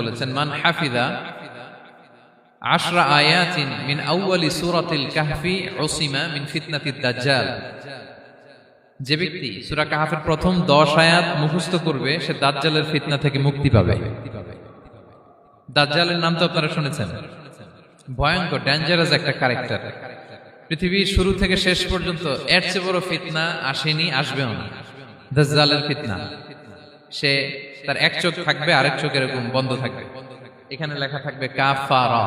বলেছেন, মান হাফিদা আশরা আয়াতিন মিন আউয়ালি সূরাতিল কাহফি উসিমা মিন ফিতনাতিদ দাজ্জাল। যে ব্যক্তি সূরা কাহফের প্রথম 10 আয়াত মুখস্থ করবে, সে দাজ্জালের ফিতনা থেকে মুক্তি পাবে। দাজ্জালের নাম তো আপনারা শুনেছেন। ভয়ঙ্কর ডেঞ্জারাস একটা ক্যারেক্টার পৃথিবীর শুরু থেকে শেষ পর্যন্ত এর চেয়ে বড় ফিতনা আসেনি, আসবেও না। দাজ্জালের ফিতনা। সে তার এক চোখ থাকবে, আরেক চোখ এরকম বন্ধ থাকবে। এখানে লেখা থাকবে, কাফারা।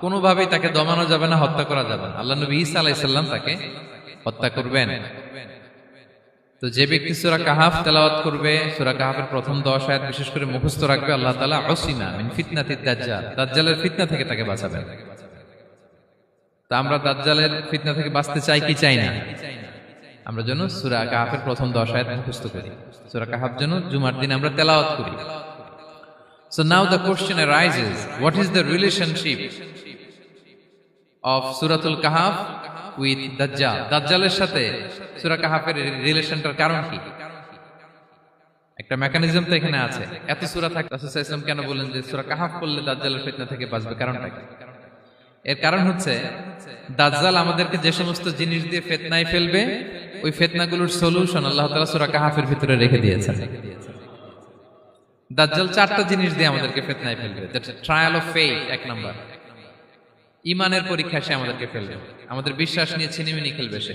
কোনোভাবেই তাকে দমানো যাবে না, হত্যা করা যাবে না। আল্লাহ নবী ঈসা আলাইসাল্লাম তাকে হত্যা করবেন। তো যে ব্যক্তি সুরা কাহাফ তেলাওয়াত করবে, সুরা কাহাফের প্রথম দশ আয়াত বিশেষ করে মুখস্থ রাখবে, আল্লাহ তাআলা অসিমা মিন ফিতনাতি দাজ্জাল, দাজ্জালের ফিতনা থেকে তাকে বাঁচাবেন। তা আমরা দাজ্জালের ফিতনা থেকে বাঁচতে চাই কি চাই না? আমরা যেন সুরা কাহাফের প্রথম দশ আয়াত মুখস্থ করি। সুরা কাহাফ যেন জুমার দিন আমরা তেলাওয়াত করি। So now the question arises, what is the relationship of Suratul Kahf with? দাজ্জালের সাথে সুরা কাহাফের রিলেশনটার কারণ কি? একটা মেকানিজম তো এখানে আছে। এত সুরা থাকতে রাসূল সাল্লাল্লাহু আলাইহি কেন বলেন যে সূরা কাহাফ পড়লে দাজ্জালের ফিতনা থেকে বাঁচবে? কারণটা কি? এর কারণ হচ্ছে, দাজ্জাল আমাদেরকে যে সমস্ত জিনিস দিয়ে ফেতনায় ফেলবে, ওই ফেতনাগুলোর সলিউশন আল্লাহ তাআলা সূরা কাহাফের ভিতরে রেখে দিয়েছেন। দাজ্জাল চারটা জিনিস দিয়ে আমাদেরকে ফেতনায় ফেলবে ট্রায়াল অফ ফেইথ এক নাম্বার। ইমানের পরীক্ষা সে আমাদেরকে ফেলবে। আমাদের বিশ্বাস নিয়ে ছিনিমিনি খেলবে সে।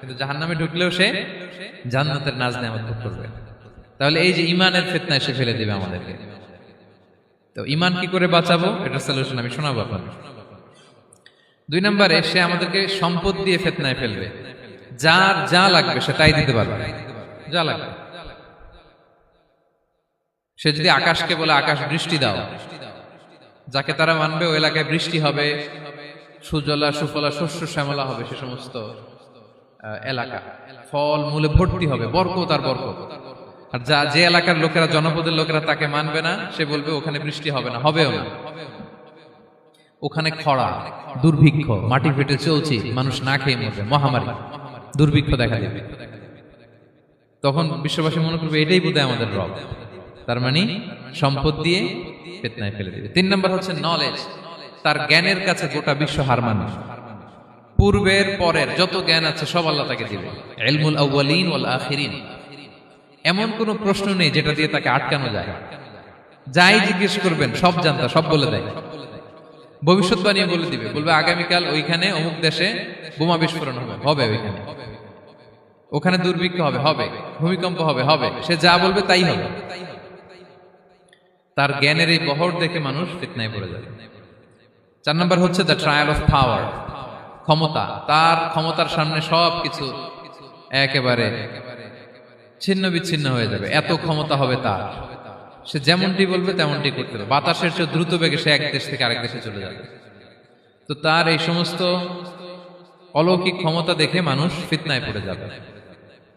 কিন্তু জাহান্নামে ঢুকলেও সে জান্নাতের নাজ নেওয়া ভোগ করবে। তাহলে এই যে ইমানের ফেতনায় সে ফেলে দেবে আমাদেরকে। তো ইমান কি করে বাঁচাবো? এটা সলিউশন আমি শোনাবো আপনাকে দুই নম্বরে, সে আমাদেরকে সম্পদ দিয়ে ফেতনায় ফেলবে। যার যা লাগবে সে তাই দিতে পারবে। যা লাগবে। সে যদি আকাশকে বলে, আকাশ বৃষ্টি দাও। যাকে তারা মানবে ওই এলাকায় বৃষ্টি হবে, সুজলা, সুফলা, শস্য, শ্যামলা হবে, সে সমস্ত এলাকা। ফল মূলে ভর্তি হবে, বরকত আর বরকত। আর যা যে এলাকার লোকেরা, জনপদের লোকেরা তাকে মানবে না, সে বলবে, ওখানে বৃষ্টি হবে না, হবেও না। ওখানে খরা, দুর্ভিক্ষ, মাটি ফেটে চলছে, মানুষ না খেয়ে মরবে, মহামারী। দুর্ভিক্ষ দেখা দেবে। তখন বিশ্ববাসী মনে করবে, এটাই বোধহয় আমাদের রব। তার মানে সম্পদ দিয়ে ফেতনায় ফেলে দিবে। তিন নম্বর হচ্ছে নলেজ তার জ্ঞানের কাছে গোটা বিশ্ব হার মানুষ পূর্বের পরের যত জ্ঞান আছে, সব আল্লাহ তাকে দিবে। এলমুল আউ্বালিন ওয়াল আখিরিন। এমন কোনো প্রশ্ন নেই যেটা দিয়ে তাকে আটকানো যায়। যাই জিজ্ঞেস করবেন, সব জানতা, সব বলে দেয়। ভবিষ্যৎবাণী বলে দিবে। বলবে, আগামীকাল ওইখানে অমুক দেশে বোমা বিস্ফোরণ হবে। হবে ওইখানে। ওখানে দুর্ভিক্ষ হবে হবে। ভূমিকম্প হবে হবে। সে যা বলবে তাই হবে। তার জ্ঞানের এই বহর দেখে মানুষ ফিতনায় পড়ে যাবে। চার নম্বর হচ্ছে দ্য ট্রায়াল অফ পাওয়ার ক্ষমতা, তার ক্ষমতার সামনে সব কিছু একেবারে ছিন্ন বিচ্ছিন্ন হয়ে যাবে। এত ক্ষমতা হবে তার। সে যেমনটি বলবে তেমনটি করতে হবে। বাতাসের চেয়ে দ্রুত বেগে সে এক দেশ থেকে আরেক দেশে চলে যাবে। তো তার এই সমস্ত অলৌকিক ক্ষমতা দেখে মানুষ ফিতনায় পড়ে যাবে।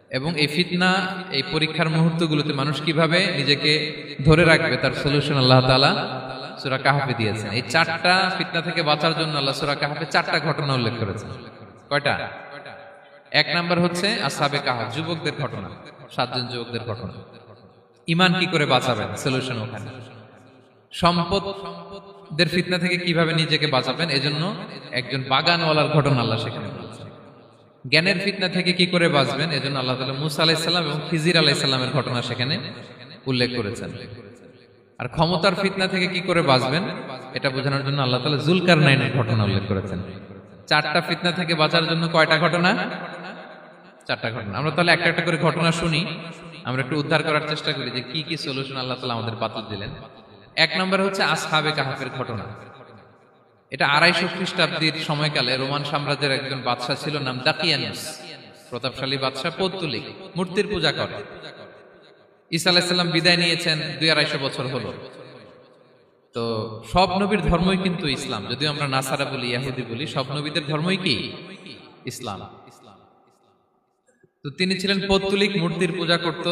এবং এই ফিতনা, এই পরীক্ষার মুহূর্তগুলোতে মানুষ কীভাবে নিজেকে ধরে রাখবে, তার সলিউশন আল্লাহ তাআলা সুরা কাহাফে দিয়েছেন। এই চারটা ফিতনা থেকে বাঁচার জন্য আল্লাহ সুরা কাহাফে চারটা ঘটনা উল্লেখ করেছেন। কয়টা? এক নাম্বার হচ্ছে আসাবে কাহাফ, যুবকদের ঘটনা, সাতজন যুবকদের ঘটনা। ইমান কি করে বাঁচাবেন? সলিউশন ওখানে। সম্পদ সম্পদদের ফিতনা থেকে কীভাবে নিজেকে বাঁচাবেন? এজন্য একজন বাগানওয়ালার ঘটনা আল্লাহ সেখানে জ্ঞানের ফিতনা থেকে কি করে বাঁচবেন? এজন্য আল্লাহ তালা মুসা আলাইসাল্লাম এবং খিজির আলাইসাল্লামের ঘটনা সেখানে উল্লেখ করেছেন। আর ক্ষমতার ফিতনা থেকে কি করে বাঁচবেন? এটা বোঝানোর জন্য আল্লাহ তালা জুলকার নাইনের ঘটনা উল্লেখ করেছেন। চারটা ফিতনা থেকে বাঁচার জন্য কয়টা ঘটনা? চারটা ঘটনা। আমরা তাহলে একটা একটা করে ঘটনা শুনি। আমরা একটু উদ্ধার করার চেষ্টা করি যে কি কি সলিউশন আল্লাহ তালা আমাদের বাতিল দিলেন। এক নম্বর হচ্ছে আসহাবে কাহাফের ঘটনা। এটা আড়াইশো খ্রিস্টাব্দীর সময়কালে রোমান সাম্রাজ্যের একজন বাদশাহ ছিল নাম দাকিয়ানুস। প্রতাপশালী বাদশাহ পৌত্তলিক, মূর্তির পূজা করে। ঈসা আলাইসাল্লাম বিদায় নিয়েছেন দুই আড়াইশো বছর হলো। তো সব নবীর ধর্মই কিন্তু ইসলাম। যদিও আমরা নাসারা বলি, ইয়াহুদি বলি, সব নবীদের ধর্মই কি? ইসলাম। তো তিনি ছিলেন পৌত্তলিক মূর্তির পূজা করত।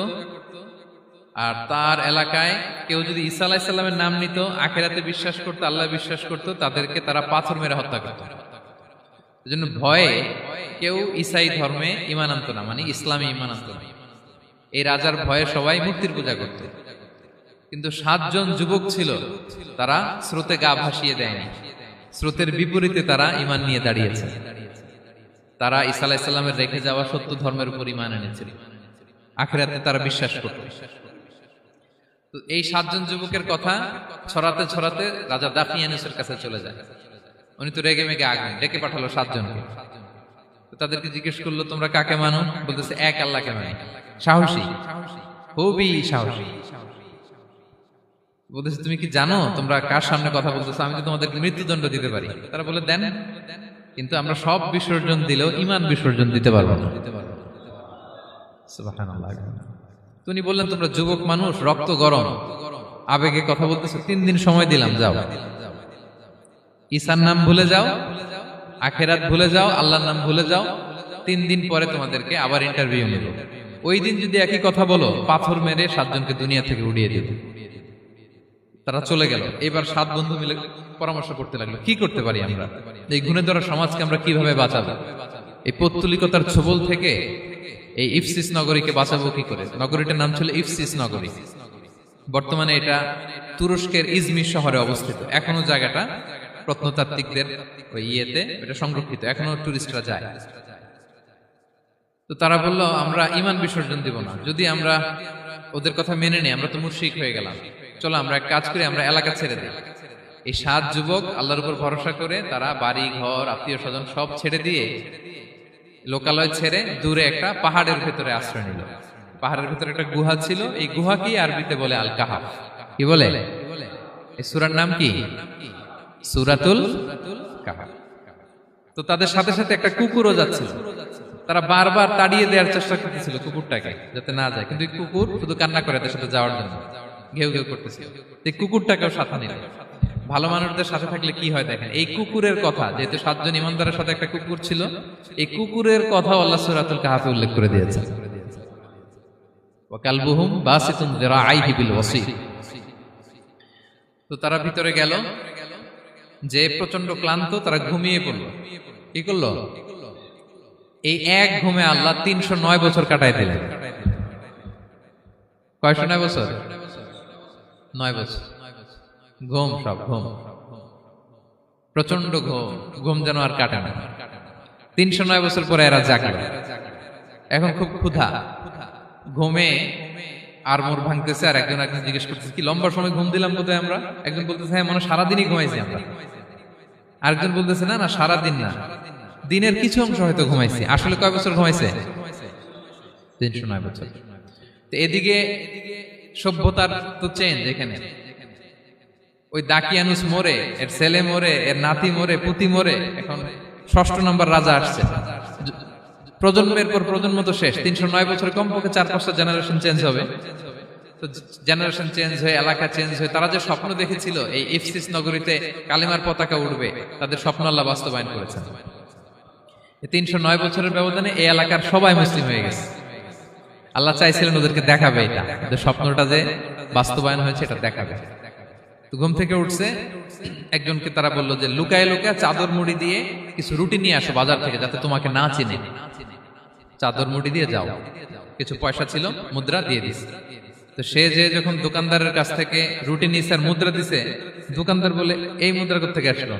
আর তার এলাকায় কেউ যদি ঈসা আলাইসাল্লামের নাম নিত, আখেরাতে বিশ্বাস করতো, আল্লাহ বিশ্বাস করত, তাদেরকে তারা পাথর মেরে হত্যা করত। এজন্য ভয়ে কেউ ইসাই ধর্মে ইমান আনত না মানে ইসলামে ইমান আনত না। এই রাজার ভয়ে সবাই মূর্তির পূজা করত। কিন্তু সাতজন যুবক ছিল, তারা স্রোতে গা ভাসিয়ে দেয়নি। স্রোতের বিপরীতে তারা ইমান নিয়ে দাঁড়িয়েছে। তারা ঈসা আলাইসাল্লামের রেখে যাওয়া সত্য ধর্মের উপর ইমান এনেছিল। আখেরাতে তারা বিশ্বাস করত। তো এই সাতজন যুবকের কথা ছড়াতে ছড়াতে রাজা দাফিয়ানুসের কাছে চলে যায়। উনি তো রেগে মেগে আগে ডেকে পাঠালো সাতজনকে। তাদেরকে জিজ্ঞেস করল, তোমরা কাকে মানো? বলতেছে, এক আল্লাহকে মানে। সাহসী। খুবই সাহসী। বলতেছে, তুমি কি জানো তোমরা কার সামনে কথা বলতেছো? আমি তো তোমাদেরকে মৃত্যুদণ্ড দিতে পারি। তারা বলে, দেন, কিন্তু আমরা সব বিসর্জন দিলেও ইমান বিসর্জন দিতে পারব না। সুবহানাল্লাহ। তো উনি বললেন, তোমরা যুবক মানুষ, রক্ত গরম। আবেগে কথা বলতেছো। তিন দিন সময় দিলাম, যাও। ঈসার নাম ভুলে যাও, আখেরাত ভুলে যাও, আল্লাহর নাম ভুলে যাও। তিন দিন পরে তোমাদেরকে আবার ইন্টারভিউ নেব। ওই দিন যদি একই কথা বলো, পাথর মেরে সাতজনকে দুনিয়া থেকে উড়িয়ে দেব। তারা চলে গেল। এবার সাত বন্ধু মিলে পরামর্শ করতে লাগল, কি করতে পারি আমরা? এই গুণে ধরা সমাজকে আমরা কীভাবে বাঁচাবো? এই পৌত্তলিকতার ছবল থেকে এই ইফসিস নগরীকে বাঁচাবো কি করে? নগরীটার নাম ছিল ইফসিস নগরী। বর্তমানে এটা তুরস্কের ইজমির শহরে অবস্থিত। এখনও জায়গাটা প্রত্নতাত্ত্বিকদের ইয়েতে এটা সংরক্ষিত। এখনও টুরিস্টরা যায়। তো তারা বলল, আমরা ইমান বিসর্জন দিব না। যদি আমরা ওদের কথা মেনে নিই, আমরা তো মুশরিক হয়ে গেলাম। চলো আমরা এক কাজ করি, আমরা এলাকা ছেড়ে দিই। এই সাত যুবক আল্লাহর উপর ভরসা করে তারা বাড়ি, ঘর আত্মীয় স্বজন সব ছেড়ে দিয়ে লোকালয় ছেড়ে দূরে একটা পাহাড়ের ভেতরে আশ্রয় নিল। পাহাড়ের ভেতরে একটা গুহা ছিল। এই গুহাকেই আরবিতে বলে আল কাহাফ কি বলে? এই সুরার নাম কি? সুরাতুল কাহাফ। তো তাদের সাথে সাথে একটা কুকুরও যাচ্ছিল। তারা বারবার তাড়িয়ে দেওয়ার চেষ্টা করতেছিল কুকুরটাকে, যাতে না যায়। কিন্তু কুকুর শুধু কান্না করে সাথে যাওয়ার জন্য। ঘেউ ঘেউ করতেছিল। এই কুকুরটাকেও সাথে নিল। ভালো মানুষদের সাথে থাকলে কি হয় দেখেন? এই কুকুরের কথা, যেহেতু সাতজন ইমানদারের সাথে একটা কুকুর ছিল, এই কুকুরের কথা আল্লাহ সুরাতুল কাহাফে উল্লেখ করে দিয়েছে। ওয়াকালবুহুম বাসিতুন যিরাআইহি বিল ওয়াসি। তো তারা ভিতরে গেল। যে প্রচণ্ড ক্লান্ত, তারা ঘুমিয়ে পড়ল। কি করল? এই এক ঘুমে আল্লাহ তিনশো নয় বছর কাটাই দিলেন। কয়শো নয় বছর? নয় বছর। ঘুম সব, ঘুম। প্রচণ্ড ঘুম। ঘুম যেন আর কাটে না। তিনশো নয় বছর পরে এরা জাগলো। এখন খুব ক্ষুধা। ঘুমে আর মোর ভাঙতেছে আর একজন একজন জিজ্ঞেস করতেছে, কি লম্বা সময় ঘুম দিলাম কোথায় আমরা? একজন বলতেছে হ্যাঁ মনে সারাদিনই ঘুমাইছি আমরা। আরেকজন বলতেছে, না না, সারাদিন না। দিনের কিছু অংশ হয়তো ঘুমাইছে। আসলে কয় বছর ঘুমাইছে? তিনশো নয় বছর। তো এদিকে সভ্যতার তো চেঞ্জ এখানে। ওই দাকিয়ানুস মোরে, এর ছেলে মোরে, এর নাতি মোরে, পুতি মোরে, এখন ষষ্ঠ নম্বর রাজা আসছে। প্রজন্মের পর প্রজন্ম তো শেষ। তিনশো নয় বছরে কমপক্ষে চার পাঁচটা জেনারেশন চেঞ্জ হবে। তো জেনারেশন চেঞ্জ হয়ে, এলাকা চেঞ্জ হয়ে, তারা যে স্বপ্ন দেখেছিল, এই ইফসিস নগরীতে কালিমার পতাকা উঠবে তাদের স্বপ্ন আল্লাহ বাস্তবায়ন করেছেন। তিনশো নয় বছরের ব্যবধানে এই এলাকার সবাই মুসলিম হয়ে গেছে। আল্লাহ চাইছিলেন ওদেরকে দেখাবে এটা। যে স্বপ্নটা যে বাস্তবায়ন হয়েছে, এটা দেখাবে। ঘুম থেকে উঠছে, একজনকে তারা বলল যে, লুকায় লুকায় চাদর মুড়ি দিয়ে কিছু রুটি নিয়ে আসো বাজার থেকে, যাতে তোমাকে না চিনে। চাদর মুড়ি দিয়ে যাও। কিছু পয়সা ছিল, মুদ্রা দিয়ে দিস তো সে যে যখন দোকানদারের কাছ থেকে রুটি নিছে আর মুদ্রা দিছে, দোকানদার বলে, এই মুদ্রা থেকে আসলো?